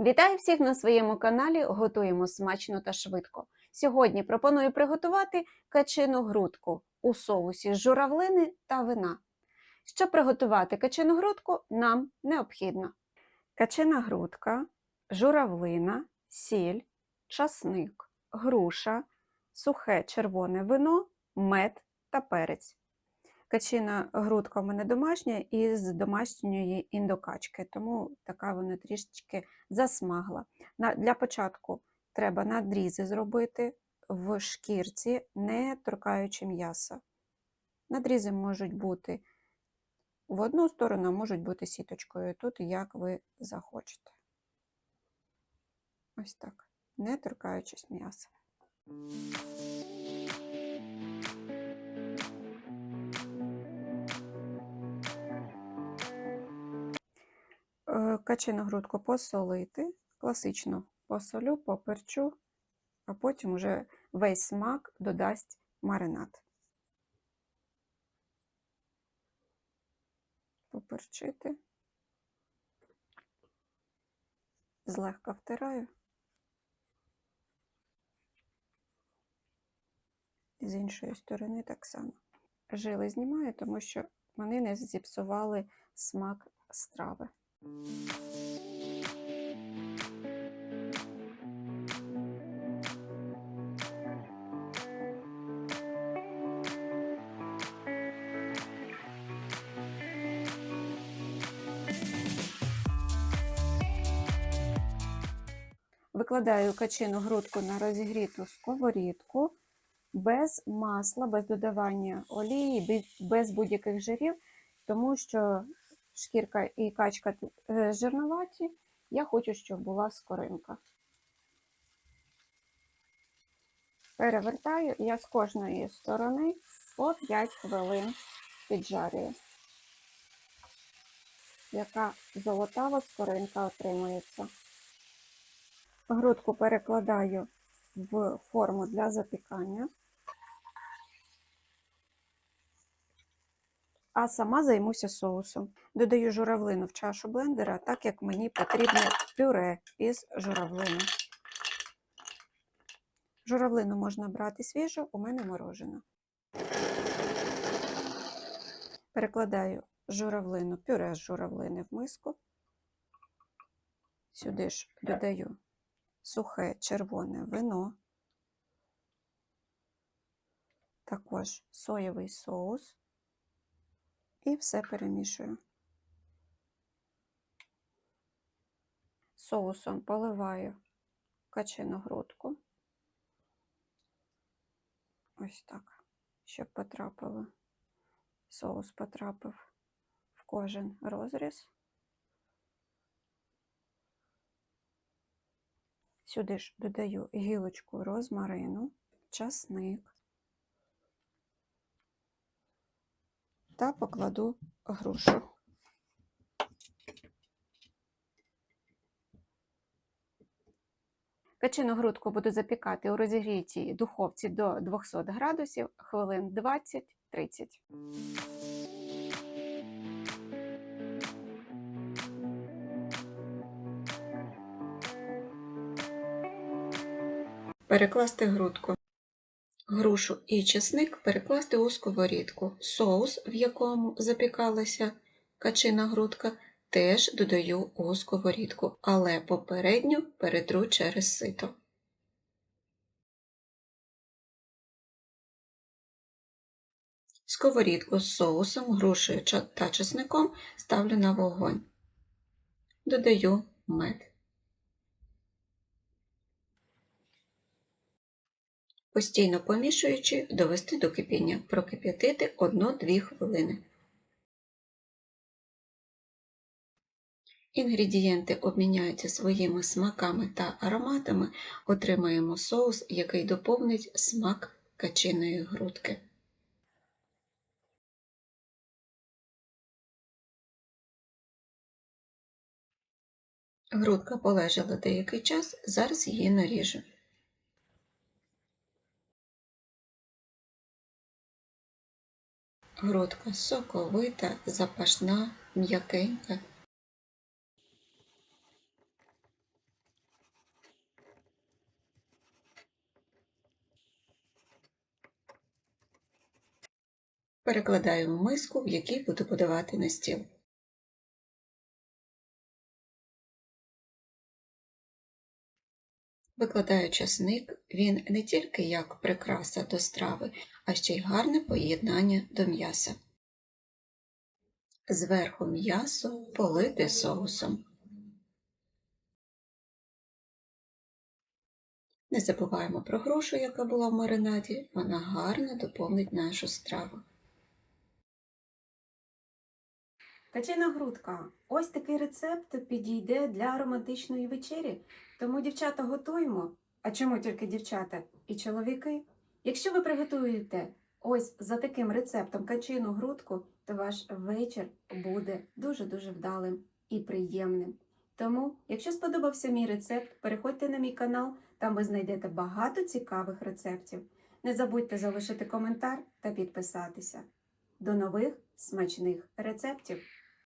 Вітаю всіх на своєму каналі. Готуємо смачно та швидко. Сьогодні пропоную приготувати качину грудку у соусі журавлини та вина. Щоб приготувати качину грудку, нам необхідно качина грудка, журавлина, сіль, часник, груша, сухе червоне вино, мед та перець. Качина грудка в мене домашня із домашньої індокачки, тому така вона трішечки засмагла. Для початку треба надрізи зробити в шкірці, не торкаючи м'яса. Надрізи можуть бути в одну сторону, а можуть бути сіточкою. Тут як ви захочете. Ось так, не торкаючись м'яса. Качину грудку посолити, класично посолю, поперчу, а потім уже весь смак додасть маринад. Поперчити. Злегка втираю. З іншої сторони так само. Жили знімаю, тому що вони не зіпсували смак страви. Викладаю качину грудку на розігріту сковорідку без масла, без додавання олії, без- будь-яких жирів, тому що шкірка і качка е, жирноваті. Я хочу, щоб була скоринка. Перевертаю, я з кожної сторони по 5 хвилин піджарюю. Яка золотава скоринка отримується. Грудку перекладаю в форму для запікання, а сама займуся соусом. Додаю журавлину в чашу блендера, так як мені потрібне пюре із журавлини. Журавлину можна брати свіжу, у мене морожена. Перекладаю журавлину, пюре з журавлини в миску. Сюди ж додаю сухе червоне вино, також соєвий соус і все перемішую. Соусом поливаю качину грудку. Ось так, щоб потрапило. Соус потрапив в кожен розріз. Сюди ж додаю гілочку розмарину, часник та покладу грушу. Качину грудку буду запікати у розігрітій духовці до 200 градусів хвилин 20-30. Перекласти грудку. Грушу і чесник перекласти у сковорідку. Соус, в якому запікалася качина грудка, теж додаю у сковорідку, але попередньо перетру через сито. Сковорідку з соусом, грушею та чесником ставлю на вогонь. Додаю мед. Постійно помішуючи, довести до кипіння, прокип'ятити 1-2 хвилини. Інгредієнти обміняються своїми смаками та ароматами, отримаємо соус, який доповнить смак качиної грудки. Грудка полежала деякий час, зараз її наріжу. Гродка соковита, запашна, м'якенька. Перекладаємо миску, в якій буду подавати на стіл. Викладаю часник, він не тільки як прикраса до страви, а ще й гарне поєднання до м'яса. Зверху м'ясо полити соусом. Не забуваємо про грушу, яка була в маринаді, вона гарно доповнить нашу страву. Качена грудка. Ось такий рецепт підійде для романтичної вечері. Тому, дівчата, готуємо. А чому тільки дівчата і чоловіки? Якщо ви приготуєте ось за таким рецептом качину грудку, то ваш вечір буде дуже-дуже вдалим і приємним. Тому, якщо сподобався мій рецепт, переходьте на мій канал, там ви знайдете багато цікавих рецептів. Не забудьте залишити коментар та підписатися. До нових смачних рецептів!